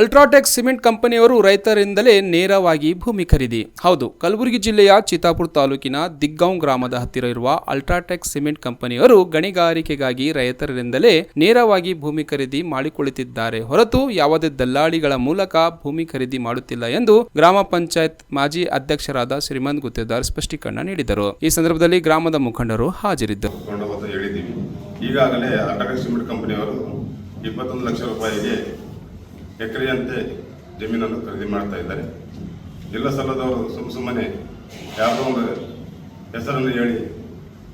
UltraTech cement ಕಂಪನಿಯವರು ರೈತರಿಂದಲೇ ನೇರವಾಗಿ ಭೂಮಿ ಖರೀದಿ. ಹೌದು, ಕಲಬುರಗಿ ಜಿಲ್ಲೆಯ ಚಿತ್ತಾಪುರ ತಾಲೂಕಿನ ದಿಗ್ಗಾಂವ್ ಗ್ರಾಮದ ಹತ್ತಿರ ಇರುವ ಅಲ್ಟ್ರಾಟೆಕ್ ಸಿಮೆಂಟ್ ಕಂಪನಿಯವರು ಗಣಿಗಾರಿಕೆಗಾಗಿ ರೈತರಿಂದಲೇ ನೇರವಾಗಿ ಭೂಮಿ ಖರೀದಿ ಮಾಡಿಕೊಳ್ಳುತ್ತಿದ್ದಾರೆ. ಹೊರತು ಯಾವುದೇ ದಲ್ಲಾಳಿಗಳ ಮೂಲಕ ಭೂಮಿ ಖರೀದಿ ಮಾಡುತ್ತಿಲ್ಲ ಎಂದು ಗ್ರಾಮ ಪಂಚಾಯತ್ ಮಾಜಿ ಅಧ್ಯಕ್ಷರಾದ ಶ್ರೀಮಂತ್ ಗುತ್ತೇದಾರ್ ಸ್ಪಷ್ಟೀಕರಣ ನೀಡಿದರು. ಈ ಸಂದರ್ಭದಲ್ಲಿ ಗ್ರಾಮದ ಮುಖಂಡರು ಹಾಜರಿದ್ದರು. ಈಗಾಗಲೇ ಅಲ್ಟ್ರಾಟೆಕ್ ಸಿಮೆಂಟ್ ಕಂಪನಿಯವರು ಇಪ್ಪತ್ತೊಂದು ಲಕ್ಷ ರೂಪಾಯಿಗೆ ಎಕರೆಯಂತೆ ಜಮೀನನ್ನು ಖರೀದಿ ಮಾಡ್ತಾ ಇದ್ದಾರೆ. ಇಲ್ಲ ಸಲ್ಲದವರು ಸುಮ್ಮ ಸುಮ್ಮನೆ ಯಾವುದೋ ಒಂದು ಹೆಸರನ್ನು ಹೇಳಿ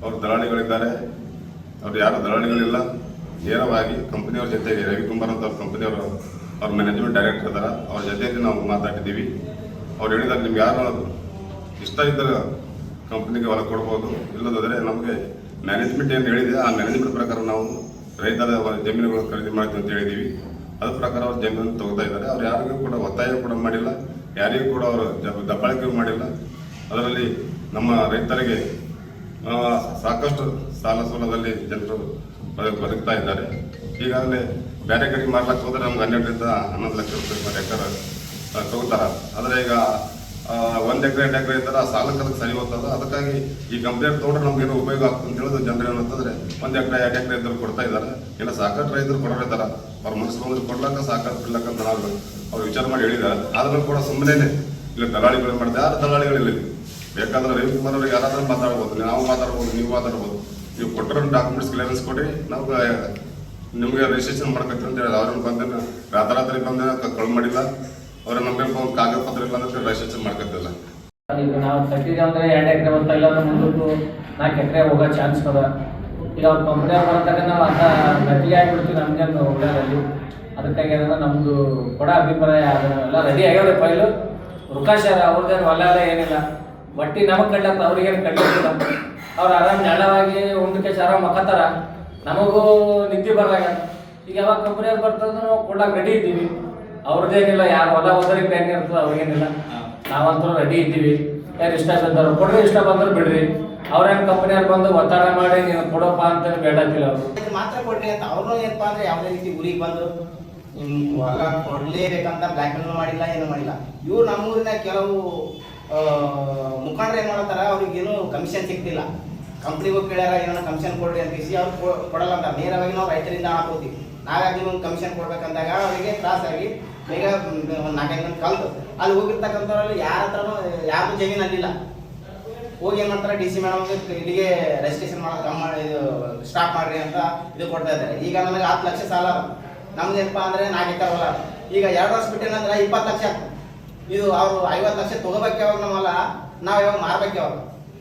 ಅವರು ದಲಾಳಿಗಳಿದ್ದಾರೆ. ಅವ್ರು ಯಾರು ದಲಾಳಿಗಳಿಲ್ಲ. ನೇರವಾಗಿ ಕಂಪನಿಯವ್ರ ಜೊತೆಗೆ ರವಿಕುಮಾರ್ ಅಂತ ಅವ್ರ ಕಂಪನಿಯವರು ಅವ್ರ ಮ್ಯಾನೇಜ್ಮೆಂಟ್ ಡೈರೆಕ್ಟರ್ ಇದ್ದಾರೆ ಅವ್ರ ಜೊತೆಯಲ್ಲಿ ನಾವು ಮಾತಾಡಿದ್ದೀವಿ. ಅವ್ರು ಹೇಳಿದಾಗ ನಿಮ್ಗೆ ಯಾರು ಇಷ್ಟ ಇದ್ದರೆ ಕಂಪ್ನಿಗೆ ಹೊಲ ಕೊಡ್ಬೋದು. ಇಲ್ಲದಾದರೆ ನಮಗೆ ಮ್ಯಾನೇಜ್ಮೆಂಟ್ ಏನು ಹೇಳಿದೆ, ಆ ಮ್ಯಾನೇಜ್ಮೆಂಟ್ ಪ್ರಕಾರ ನಾವು ರೈತರ ಜಮೀನುಗಳು ಜಮೀನುಗಳನ್ನು ಖರೀದಿ ಮಾಡ್ತೀವಿ ಅಂತ ಹೇಳಿದ್ದೀವಿ. ಅದ್ರ ಪ್ರಕಾರ ಅವ್ರು ಜಮೀನು ತಗೋತಾ ಇದ್ದಾರೆ. ಅವ್ರು ಯಾರಿಗೂ ಕೂಡ ಒತ್ತಾಯ ಕೂಡ ಮಾಡಿಲ್ಲ. ಯಾರಿಗೂ ಕೂಡ ಅವರು ದಬ್ಬಾಳಿಕೆ ಮಾಡಿಲ್ಲ. ಅದರಲ್ಲಿ ನಮ್ಮ ರೈತರಿಗೆ ಸಾಕಷ್ಟು ಸಾಲ ಸೌಲಭ್ಯದಲ್ಲಿ ಜನರು ಬದು- ಬದುಕ್ತಾ ಇದ್ದಾರೆ. ಈಗಾಗಲೇ ಬೇರೆ ಕಡೆಗೆ ಮಾರ್ಲಕ್ಕೆ ಹೋದ್ರೆ ನಮ್ಗೆ ಹನ್ನೆರಡರಿಂದ ಹನ್ನೊಂದು ಲಕ್ಷ ರೂಪಾಯಿ ಎಕರೆ ತಗೋತಾರ. ಆದರೆ ಈಗ ಒಂದ್ ಎಕರೆ, ಎರಡು ಎಕರೆ ಇದ್ದಾರೆ ಆ ಸಾಲಕ್ಕೆ ಅದಕ್ಕೆ ಸರಿ ಹೋಗ್ತದ. ಅದಕ್ಕಾಗಿ ಈ ಕಂಪ್ಲೇಂಟ್ ತೊಗೊಂಡ್ರೆ ನಮ್ಗೆ ಏನೋ ಉಪಯೋಗ ಆಗ್ತದೆ ಅಂತ ಹೇಳಿದ್ರೆ ಜನರು ಏನಂತಂದ್ರೆ ಒಂದ್ ಎಕರೆ, ಎರಡು ಎಕರೆ ಇದ್ದರು ಕೊಡ್ತಾ ಇದ್ದಾರೆ. ಇಲ್ಲ ಸಾಕಷ್ಟು ರೈತರು ಕೊಡೋರು ಇದ್ದಾರೆ. ಅವ್ರ ಮನಸ್ಸು ಬಂದ್ರೆ ಕೊಡ್ಲಕ್ಕ ಸಾಕಷ್ಟು ಬಿಡ್ಲಕ್ಕ ನಾವು ಅವ್ರು ವಿಚಾರ ಮಾಡಿ ಹೇಳಿದ್ದಾರೆ ಆದ್ರೂ ಕೂಡ ಸುಮ್ಮನೆ ಇಲ್ಲ ದಲಾಳಿಗಳು ಮಾಡಿದೆ. ಯಾರು ದಲಾಳಿಗಳಿಲ್ಲ ಬೇಕಾದ್ರೆ ಬೇಕಾದ್ರೆ ರವಿಕುಮಾರ್ ಅವ್ರಿಗೆ ಯಾರಾದ್ರೂ ಮಾತಾಡ್ಬೋದು. ನಾವು ಮಾತಾಡ್ಬೋದು, ನೀವು ಮಾತಾಡ್ಬೋದು. ನೀವು ಕೊಟ್ಟರೋ ಡಾಕ್ಯುಮೆಂಟ್ಸ್ ಕ್ಲಿಯರೆನ್ಸ್ ಕೊಡಿ. ನಾವು ನಿಮಗೆ ರಿಜಿಸ್ಟ್ರೇಷನ್ ಮಾಡ್ಬೇಕಂತ ಹೇಳಿ ಅವ್ರನ್ನ ಬಂದ, ರಾತ್ರಾತ್ರಿ ಬಂದ ಕಳು ಮಾಡಿಲ್ಲ ಅವ್ರ ಒಂದು ಕಾಗದ ಪತ್ರ ಇಲ್ಲ ಅಂದ್ರೆ ಲೈಸೆನ್ಸ್ ಮಾಡ್ಕೊತಿಲ್ಲ. ಈಗ ನಾವು ಕಟ್ಟಿದ್ವಿ ಅಂದ್ರೆ ಎರಡು ಎಕರೆ ಅಂತ ಇಲ್ಲ ಮುಂದಕ್ಕೂ ನಾಲ್ಕು ಎಕರೆ ಹೋಗೋ ಚಾನ್ಸ್ ಅದ. ಈಗ ಅವ್ರ ಕಂಪ್ನಿಯವ್ರು ಬರ್ತಾರೆ ನಾವು ಅಂತ ನಕಲಿ ಆಗಿಬಿಡ್ತೀವಿ ನಮ್ಗೇನು ಒಳ್ಳೆಯದಲ್ಲಿ ಅದಕ್ಕಾಗಿ ಏನಂದ್ರೆ ನಮ್ಮದು ಕೊಡ ಅಭಿಪ್ರಾಯ ಎಲ್ಲ ರೆಡಿ ಆಗ್ಯಾವ್ರಿ ಫೈಲು ರುಕಾಶ್ ಅವ್ರದ್ದೇನು ಹೊಲ ಎಲ್ಲ ಏನಿಲ್ಲ. ಬಟ್ಟಿ ನಮಗೆ ಕಟ್ಟಂತ ಅವ್ರಿಗೇನು ಕಟ್ಟಿಲ್ಲ ಅವ್ರು ಆರಾಮ್ ನೆಳವಾಗಿ ಉಂಡಕ್ಕೆ ಆರಾಮ್ ಮಕ್ಕತ್ತಾರ ನಮಗೂ ನಿದ್ದೆ ಬರ್ಲಾಗ ಈಗ ಯಾವಾಗ ಕಂಪ್ನಿಯವ್ರು ಬರ್ತಂದ್ರೆ ನಾವು ಕೊಡಕ್ಕೆ ರೆಡಿ ಇದ್ದೀವಿ. ಅವ್ರದ್ದೇನಿಲ್ಲ ಯಾರು ಹೊಲ ಹೋದ್ರಿಗೆ ಬ್ಯಾಂಕ್ ಇರ್ತದೆ ಅವ್ರಿಗೇನಿಲ್ಲ. ನಾವಂತೂ ರೆಡಿ ಇದ್ದೀವಿ. ಯಾರು ಇಷ್ಟ ಬಂದರು ಕೊಡ್ರಿ ಇಷ್ಟ ಬಂದ್ರು ಬಿಡ್ರಿ. ಅವ್ರೇನು ಕಂಪನಿಯವ್ರು ಬಂದು ಒತ್ತಡ ಮಾಡಿ ನೀನು ಕೊಡಪ್ಪ ಅಂತ ಬೇಡತ್ತಿಲ್ಲ ಅವರು. ಮಾತ್ರ ಕೊಡ್ರಿ ಅಂತ ಅವ್ರು ಏನಪ್ಪ ಅಂದ್ರೆ ಯಾವುದೇ ರೀತಿ ಊರಿಗೆ ಬಂದು ಹೊಲ ಕೊಡ್ಲೇಬೇಕಂತ ಬ್ಲಾಕ್ ಮೇಲ್ ಮಾಡಿಲ್ಲ ಏನು ಮಾಡಿಲ್ಲ. ಇವ್ರು ನಮ್ಮೂರಿನ ಕೆಲವು ಮುಖಂಡರು ಏನ್ ಮಾಡತ್ತಾರ ಅವ್ರಿಗೆ ಏನು ಕಮಿಷನ್ ಸಿಗ್ತಿಲ್ಲ ಕಂಪ್ನಿಗೂ ಕೇಳ್ಯಾರ ಏನೋ ಕಮಿಷನ್ ಕೊಡ್ರಿ ಅಂತ ಕೇಸಿ ಅವ್ರು ಕೊ- ಕೊಡಲ್ಲ ಅಂತ. ನೇರವಾಗಿ ನಾವು ರೈತರಿಂದ ಹಾಕೋತೀವಿ ನಾವಾಗಿ ಒಂದು ಕಮಿಷನ್ ಕೊಡ್ಬೇಕಂದಾಗ ಅವರಿಗೆ ತ್ರಾಸಾಗಿ ಬೇಗ ಒಂದು ನಾಲ್ಕೈದು ಮಂದಿ ಕಲ್ತು. ಅಲ್ಲಿ ಹೋಗಿರ್ತಕ್ಕಂಥವ್ರಲ್ಲಿ ಯಾರ ಹತ್ರನೂ ಯಾರು ಜಮೀನು ಅಲ್ಲಿಲ್ಲ. ಹೋಗಿ ಏನ್ ಮಾಡ್ತಾರೆ ಡಿ ಸಿ ಮೇಡಮ್ ಇಲ್ಲಿಗೆ ರಿಜಿಸ್ಟ್ರೇಷನ್ ಮಾಡೋದು ಕಮ್ ಮಾಡಿ ಇದು ಸ್ಟಾಪ್ ಮಾಡ್ರಿ ಅಂತ ಇದು ಕೊಡ್ತಾ ಇದ್ದಾರೆ. ಈಗ ನನಗೆ ಹತ್ತು ಲಕ್ಷ ಸಾಲ. ನಮ್ದು ಏನಪ್ಪ ಅಂದ್ರೆ ನಾಲ್ಕು ಈಗ ಎರಡು ವರ್ಷ ಬಿಟ್ಟೇನಂದ್ರೆ ಇಪ್ಪತ್ತು ಲಕ್ಷ ಇದು ಅವರು ಐವತ್ತು ಲಕ್ಷ ತಗೋಬೇಕು ಯಾವಾಗ ನಮ್ಮಲ್ಲ, ನಾವು ಯಾವಾಗ ಮಾರ್ಬೇಕು ಯಾವಾಗ